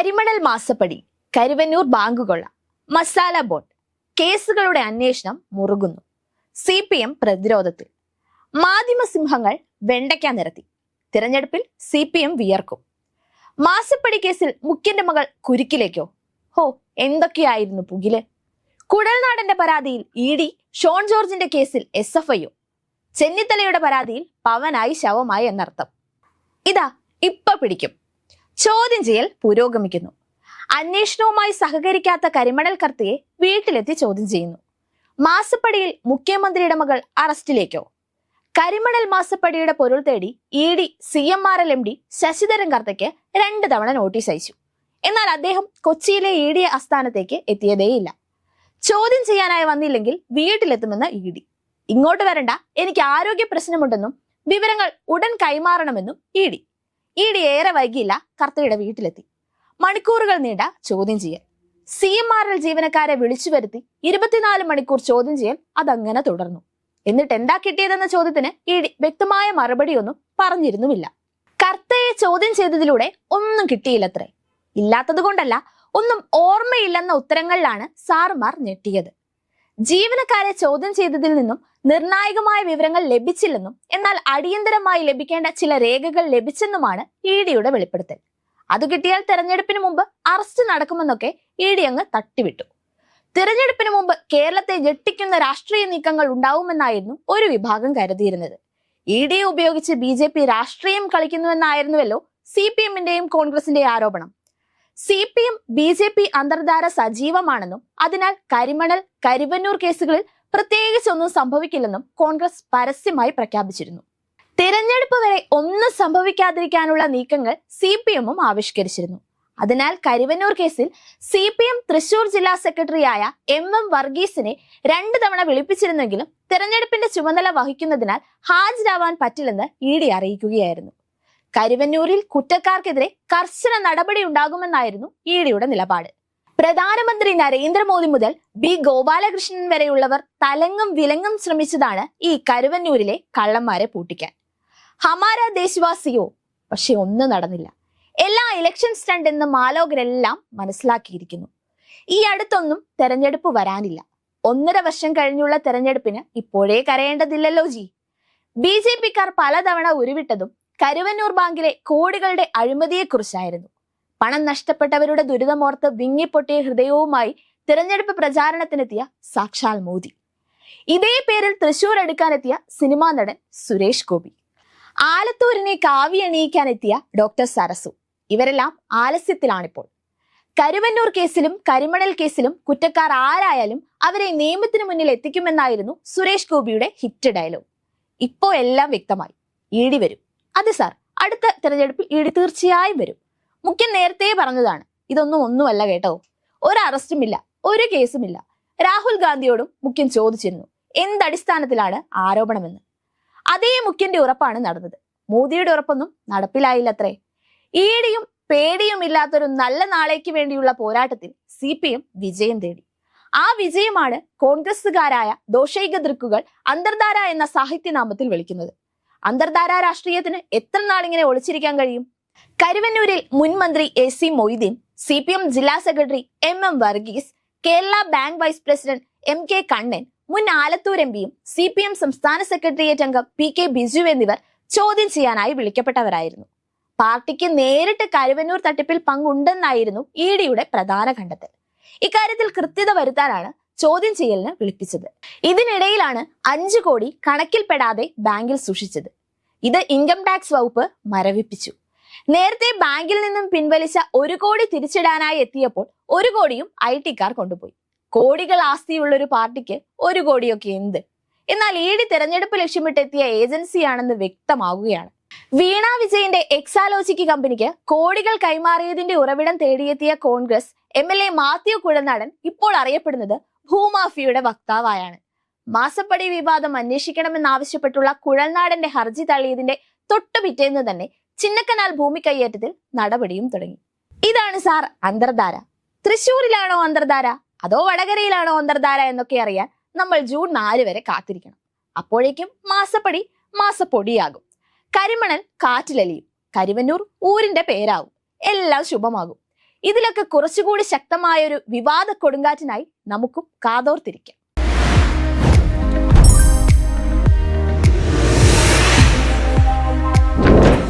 കരിമണൽ മാസപ്പടി കരുവന്നൂർ ബാങ്കുകൊള്ള മസാല ബോട്ട് കേസുകളുടെ അന്വേഷണം മുറുകുന്നു. സി പി എം പ്രതിരോധത്തിൽ മാധ്യമസിംഹങ്ങൾ വെണ്ടയ്ക്ക നിരത്തി. തിരഞ്ഞെടുപ്പിൽ സി പി എം വിയർക്കും. മാസപ്പടി കേസിൽ മുഖ്യന്റെ മകൾ കുരുക്കിലേക്കോ? ഹോ എന്തൊക്കെയായിരുന്നു പുകിൽ? കുടൽനാടന്റെ പരാതിയിൽ ഇ ഡി ഷോൺ ജോർജിന്റെ കേസിൽ എസ് എഫ് ഐ ചെന്നിത്തലയുടെ പരാതിയിൽ പവനായി ശവമായി എന്നർത്ഥം. ഇതാ ഇപ്പൊ പിടിക്കും. ചോദ്യം ചെയ്യൽ പുരോഗമിക്കുന്നു. അന്വേഷണവുമായി സഹകരിക്കാത്ത കരിമണൽ കർത്തിയെ വീട്ടിലെത്തി ചോദ്യം ചെയ്യുന്നു. മാസപ്പടിയിൽ മുഖ്യമന്ത്രിയുടെ മകൾ അറസ്റ്റിലേക്കോ? കരിമണൽ മാസപ്പടിയുടെ പൊരുൾ തേടി E D C M R L M D Sasidharan കർത്തയ്ക്ക് രണ്ട് തവണ നോട്ടീസ് അയച്ചു. എന്നാൽ അദ്ദേഹം കൊച്ചിയിലെ ഇ ഡി ആസ്ഥാനത്തേക്ക് എത്തിയതേയില്ല. ചോദ്യം ചെയ്യാനായി വന്നില്ലെങ്കിൽ വീട്ടിലെത്തുമെന്ന് ഇ ഡി. ഇങ്ങോട്ട് വരണ്ട എനിക്ക് ആരോഗ്യ പ്രശ്നമുണ്ടെന്നും വിവരങ്ങൾ ഉടൻ കൈമാറണമെന്നും ഇ ഡി. ഇ ഡി ഏറെ വൈകിയില്ല കർത്തയുടെ വീട്ടിലെത്തി. മണിക്കൂറുകൾ നീണ്ട ചോദ്യം ചെയ്യൽ. സി എം ആർ എൽ ജീവനക്കാരെ വിളിച്ചു വരുത്തി ഇരുപത്തിനാല് മണിക്കൂർ ചോദ്യം ചെയ്യൽ അതങ്ങനെ തുടർന്നു. എന്നിട്ട് എന്താ കിട്ടിയതെന്ന ചോദ്യത്തിന് ഡി വ്യക്തമായ മറുപടിയൊന്നും പറഞ്ഞിരുന്നുമില്ല. കർത്തയെ ചോദ്യം ചെയ്തതിലൂടെ ഒന്നും കിട്ടിയില്ലത്രേ. ഇല്ലാത്തത് കൊണ്ടല്ല ഒന്നും ഓർമ്മയില്ലെന്ന ഉത്തരങ്ങളിലാണ് സാറുമാർ ഞെട്ടിയത്. ജീവനക്കാരെ ചോദ്യം ചെയ്തതിൽ നിന്നും നിർണായകമായ വിവരങ്ങൾ ലഭിച്ചില്ലെന്നും എന്നാൽ അടിയന്തരമായി ലഭിക്കേണ്ട ചില രേഖകൾ ലഭിച്ചെന്നുമാണ് ഇ ഡിയുടെ വെളിപ്പെടുത്തൽ. അത് കിട്ടിയാൽ തെരഞ്ഞെടുപ്പിന് മുമ്പ് അറസ്റ്റ് നടക്കുമെന്നൊക്കെ ഇ ഡി അങ്ങ് തട്ടിവിട്ടു. തിരഞ്ഞെടുപ്പിന് മുമ്പ് കേരളത്തെ ഞെട്ടിക്കുന്ന രാഷ്ട്രീയ നീക്കങ്ങൾ ഉണ്ടാവുമെന്നായിരുന്നു ഒരു വിഭാഗം കരുതിയിരുന്നത്. ഇ ഡി ഉപയോഗിച്ച് ബി ജെ പി രാഷ്ട്രീയം കളിക്കുന്നുവെന്നായിരുന്നുവല്ലോ സി പി എമ്മിന്റെയും കോൺഗ്രസിന്റെയും ആരോപണം. C P M B J P അന്തർധാര സജീവമാണെന്നും അതിനാൽ കരിമണൽ കരിവന്നൂർ കേസുകളിൽ പ്രത്യേകിച്ചൊന്നും സംഭവിക്കില്ലെന്നും കോൺഗ്രസ് പരസ്യമായി പ്രഖ്യാപിച്ചിരുന്നു. തിരഞ്ഞെടുപ്പ് വരെ ഒന്നും സംഭവിക്കാതിരിക്കാനുള്ള നീക്കങ്ങൾ സി പി എമ്മും ആവിഷ്കരിച്ചിരുന്നു. അതിനാൽ കരിവന്നൂർ കേസിൽ സി പി എം തൃശൂർ ജില്ലാ സെക്രട്ടറിയായ എം എം വർഗീസിനെ രണ്ടു തവണ വിളിപ്പിച്ചിരുന്നെങ്കിലും തിരഞ്ഞെടുപ്പിന്റെ ചുമതല വഹിക്കുന്നതിനാൽ ഹാജരാവാൻ പറ്റില്ലെന്ന് ഇ ഡി അറിയിക്കുകയായിരുന്നു. കരുവന്നൂരിൽ കുറ്റക്കാർക്കെതിരെ കർശന നടപടി ഉണ്ടാകുമെന്നായിരുന്നു ഇ ഡിയുടെ നിലപാട്. പ്രധാനമന്ത്രി നരേന്ദ്രമോദി മുതൽ ബി ഗോപാലകൃഷ്ണൻ വരെയുള്ളവർ തലങ്ങും വിലങ്ങും ശ്രമിച്ചതാണ് ഈ കരുവന്നൂരിലെ കള്ളന്മാരെ പൂട്ടിക്കാൻ. ഹമാര ദേശവാസിയോ? പക്ഷെ ഒന്നും നടന്നില്ല. എല്ലാ ഇലക്ഷൻ സ്റ്റണ്ട് എന്ന് മാലോകരെല്ലാം മനസ്സിലാക്കിയിരിക്കുന്നു. ഈ അടുത്തൊന്നും തെരഞ്ഞെടുപ്പ് വരാനില്ല. ഒന്നര വർഷം കഴിഞ്ഞുള്ള തെരഞ്ഞെടുപ്പിന് ഇപ്പോഴേ കരയേണ്ടതില്ലല്ലോ ജി. ബി ജെ പിക്കാർ പലതവണ ഉരുവിട്ടതും കരുവന്നൂർ ബാങ്കിലെ കോടികളുടെ അഴിമതിയെക്കുറിച്ചായിരുന്നു. പണം നഷ്ടപ്പെട്ടവരുടെ ദുരിതമോർത്ത് വിങ്ങിപ്പൊട്ടിയ ഹൃദയവുമായി തിരഞ്ഞെടുപ്പ് പ്രചാരണത്തിനെത്തിയ സാക്ഷാൽ മോദി. ഇതേ പേരിൽ തൃശൂർ എടുക്കാനെത്തിയ സിനിമാ നടൻ സുരേഷ് ഗോപി. ആലത്തൂരിനെ കാവി അണിയിക്കാനെത്തിയ ഡോക്ടർ സരസു. ഇവരെല്ലാം ആലസ്യത്തിലാണിപ്പോൾ. കരുവന്നൂർ കേസിലും കരിമണൽ കേസിലും കുറ്റക്കാർ ആരായാലും അവരെ നിയമത്തിന് മുന്നിൽ എത്തിക്കുമെന്നായിരുന്നു സുരേഷ് ഗോപിയുടെ ഹിറ്റ് ഡയലോഗ്. ഇപ്പോ എല്ലാം വ്യക്തമായി. ഈടി വരും അതെ സാർ അടുത്ത തെരഞ്ഞെടുപ്പിൽ ഇ ഡി തീർച്ചയായും വരും. മുഖ്യൻ നേരത്തെ പറഞ്ഞതാണ്. ഇതൊന്നും ഒന്നുമല്ല കേട്ടോ. ഒരു അറസ്റ്റുമില്ല ഒരു കേസുമില്ല രാഹുൽ ഗാന്ധിയോടും മുഖ്യൻ ചോദിച്ചിരുന്നു. എന്തടിസ്ഥാനത്തിലാണ് ആരോപണമെന്ന്? അതേ മുഖ്യന്റെ ഉറപ്പാണ് നടന്നത്. മോദിയുടെ ഉറപ്പൊന്നും നടപ്പിലായില്ലത്രേ. ഈടിയും പേടിയും ഇല്ലാത്തൊരു നല്ല നാളേക്ക് വേണ്ടിയുള്ള പോരാട്ടത്തിൽ സി പി എം വിജയം തേടി. ആ വിജയമാണ് കോൺഗ്രസുകാരായ ദോഷൈക ദൃക്കുകൾ അന്തർധാര എന്ന സാഹിത്യനാമത്തിൽ വിളിക്കുന്നത്. അന്തർധാര രാഷ്ട്രീയത്തിന് എത്ര നാളിങ്ങനെ ഒളിച്ചിരിക്കാൻ കഴിയും? കരുവന്നൂരിൽ മുൻ മന്ത്രി A C Moideen C P M ജില്ലാ secretary M M Varghese Kerala bank vice president M K Kannan മുൻ ആലത്തൂർ എം പിയും സി പി എം സംസ്ഥാന സെക്രട്ടേറിയറ്റ് അംഗം പി കെ ബിജു എന്നിവർ ചോദ്യം ചെയ്യാനായി വിളിക്കപ്പെട്ടവരായിരുന്നു. പാർട്ടിക്ക് നേരിട്ട് കരുവന്നൂർ തട്ടിപ്പിൽ പങ്കുണ്ടെന്നായിരുന്നു ഇ ഡിയുടെ പ്രധാന കണ്ടെത്തൽ ഇക്കാര്യത്തിൽ കൃത്യത വരുത്താനാണ് ചോദ്യം ചെയ്യലിന് വിളിപ്പിച്ചത്. ഇതിനിടയിലാണ് അഞ്ചു കോടി കണക്കിൽപ്പെടാതെ ബാങ്കിൽ സൂക്ഷിച്ചത്. ഇത് ഇൻകം ടാക്സ് വകുപ്പ് മരവിപ്പിച്ചു. നേരത്തെ ബാങ്കിൽ നിന്നും പിൻവലിച്ച ഒരു കോടി തിരിച്ചിടാനായി എത്തിയപ്പോൾ ഒരു കോടിയും ഐ കാർ കൊണ്ടുപോയി. കോടികൾ ആസ്തിയുള്ള ഒരു പാർട്ടിക്ക് ഒരു കോടിയൊക്കെ എന്ത്? എന്നാൽ ഇ ഡി തെരഞ്ഞെടുപ്പ് ലക്ഷ്യമിട്ടെത്തിയ ഏജൻസിയാണെന്ന് വ്യക്തമാകുകയാണ് വീണ വിജയന്റെ എക്സാലോജിക്ക് കമ്പനിക്ക് കോടികൾ കൈമാറിയതിന്റെ ഉറവിടം തേടിയെത്തിയ Congress M L A Mathew Kuzhalnadan ഇപ്പോൾ അറിയപ്പെടുന്നത് ഭൂമാഫിയുടെ വക്താവായാണ്. മാസപ്പടി വിവാദം അന്വേഷിക്കണമെന്നാവശ്യപ്പെട്ടുള്ള കുഴൽനാടന്റെ ഹർജി തള്ളിയതിന്റെ തൊട്ടു പിറ്റേന്ന് തന്നെ ചിന്നക്കനാൽ ഭൂമി കയ്യേറ്റത്തിൽ നടപടിയും തുടങ്ങി. ഇതാണ് സാർ അന്തർധാര. തൃശൂരിലാണോ അന്തർധാര? അതോ വടകരയിലാണോ അന്തർധാര എന്നൊക്കെ അറിയാൻ നമ്മൾ ജൂൺ നാല് വരെ കാത്തിരിക്കണം. അപ്പോഴേക്കും മാസപ്പടി മാസപ്പൊടിയാകും. കരിമണൽ കാറ്റിലലിയും. കരിവന്നൂർ ഊരിന്റെ പേരാവും. എല്ലാം ശുഭമാകും. ഇതിലൊക്കെ കുറച്ചുകൂടി ശക്തമായ ഒരു വിവാദ കൊടുങ്കാറ്റിനായി നമുക്കും കാതോർത്തിരിക്കാം.